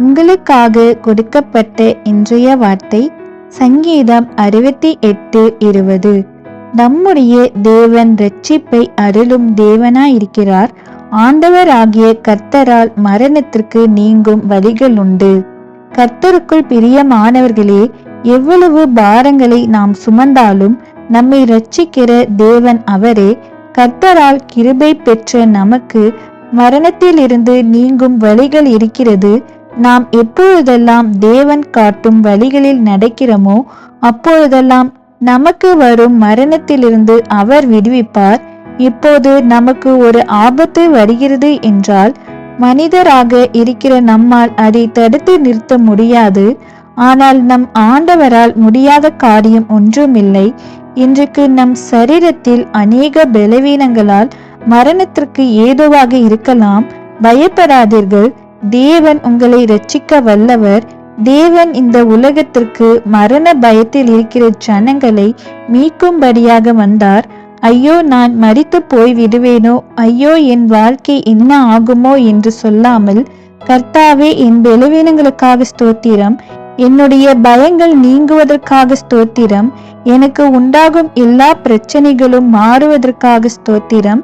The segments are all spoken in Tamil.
உங்களுக்காக கொடுக்கப்பட்ட இன்றைய வார்த்தை சங்கீதம் அறுபத்தி எட்டு இருபது. நம்முடைய தேவன் ரட்சிப்பை அருளும் தேவனாயிருக்கிறார். ஆண்டவராகிய கர்த்தரால் மரணத்திற்கு நீங்கும் வழிகள் உண்டு. கர்த்தருக்குள் பிரியமானவர்களே எவ்வளவு பாரங்களை நாம் சுமந்தாலும் நம்மை ரட்சிக்கிற தேவன் அவரே. கர்த்தரால் கிருபை பெற்ற நமக்கு மரணத்திலிருந்து நீங்கும் வழிகள் இருக்கிறது. நாம் எப்பொழுதெல்லாம் தேவன் காட்டும் வழிகளில் நடக்கிறோமோ அப்பொழுதெல்லாம் நமக்கு வரும் மரணத்திலிருந்து அவர் விடுவிப்பார். இப்போது நமக்கு ஒரு ஆபத்து வருகிறது என்றால் மனிதராக இருக்கிற நம்மால் அதை தடுத்து நிறுத்த முடியாது. ஆனால் நம் ஆண்டவரால் முடியாத காரியம் ஒன்றுமில்லை. இன்றைக்கு நம் சரீரத்தில் அநேக பலவீனங்களால் மரணத்திற்கு ஏதுவாக இருக்கலாம். பயப்படாதீர்கள். தேவன் உங்களை ரட்சிக்க வல்லவர். தேவன் இந்த உலகத்திற்கு மரண பயத்தில் இருக்கிற ஜனங்களை மீட்கும்படியாக வந்தார். ஐயோ நான் மறித்து போய் விடுவேனோ? ஐயோ என் வாழ்க்கை என்ன ஆகுமோ என்று சொல்லாமல் கர்த்தாவே என் பலவீனங்களுக்காக ஸ்தோத்திரம். என்னுடைய பயங்கள் நீங்குவதற்காக ஸ்தோத்திரம். எனக்கு உண்டாகும் எல்லா பிரச்சனைகளும் மாறுவதற்காக ஸ்தோத்திரம்.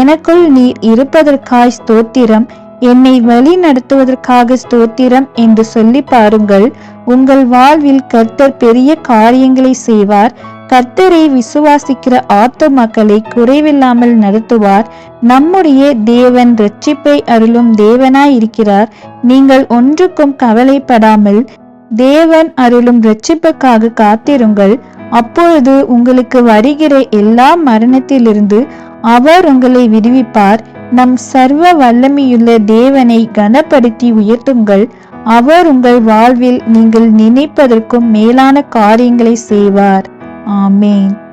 எனக்குள் நீர் இருப்பதற்காய் ஸ்தோத்திரம். என்னை வழி நடத்துவதற்காக ஸ்தோத்திரம் என்று சொல்லி பாருங்கள். உங்கள் வாழ்வில் கர்த்தர் பெரிய காரியங்களை செய்வார். கர்த்தரை விசுவாசிக்கிற ஆத்த மக்களை குறைவில்லாமல் நடத்துவார். நம்முடைய தேவன் ரட்சிப்பை அருளும் தேவனாய் இருக்கிறார். நீங்கள் ஒன்றுக்கும் கவலைப்படாமல் தேவன் அருளும் ரட்சிப்புக்காக காத்திருங்கள். அப்பொழுது உங்களுக்கு வருகிற எல்லா மரணத்திலிருந்து அவர் உங்களை விடுவிப்பார். நம் சர்வ வல்லமையுள்ள தேவனை கனப்படுத்தி உயர்த்துங்கள். அவர் உங்கள் வாழ்வில் நீங்கள் நினைப்பதற்கும் மேலான காரியங்களை செய்வார். ஆமேன்.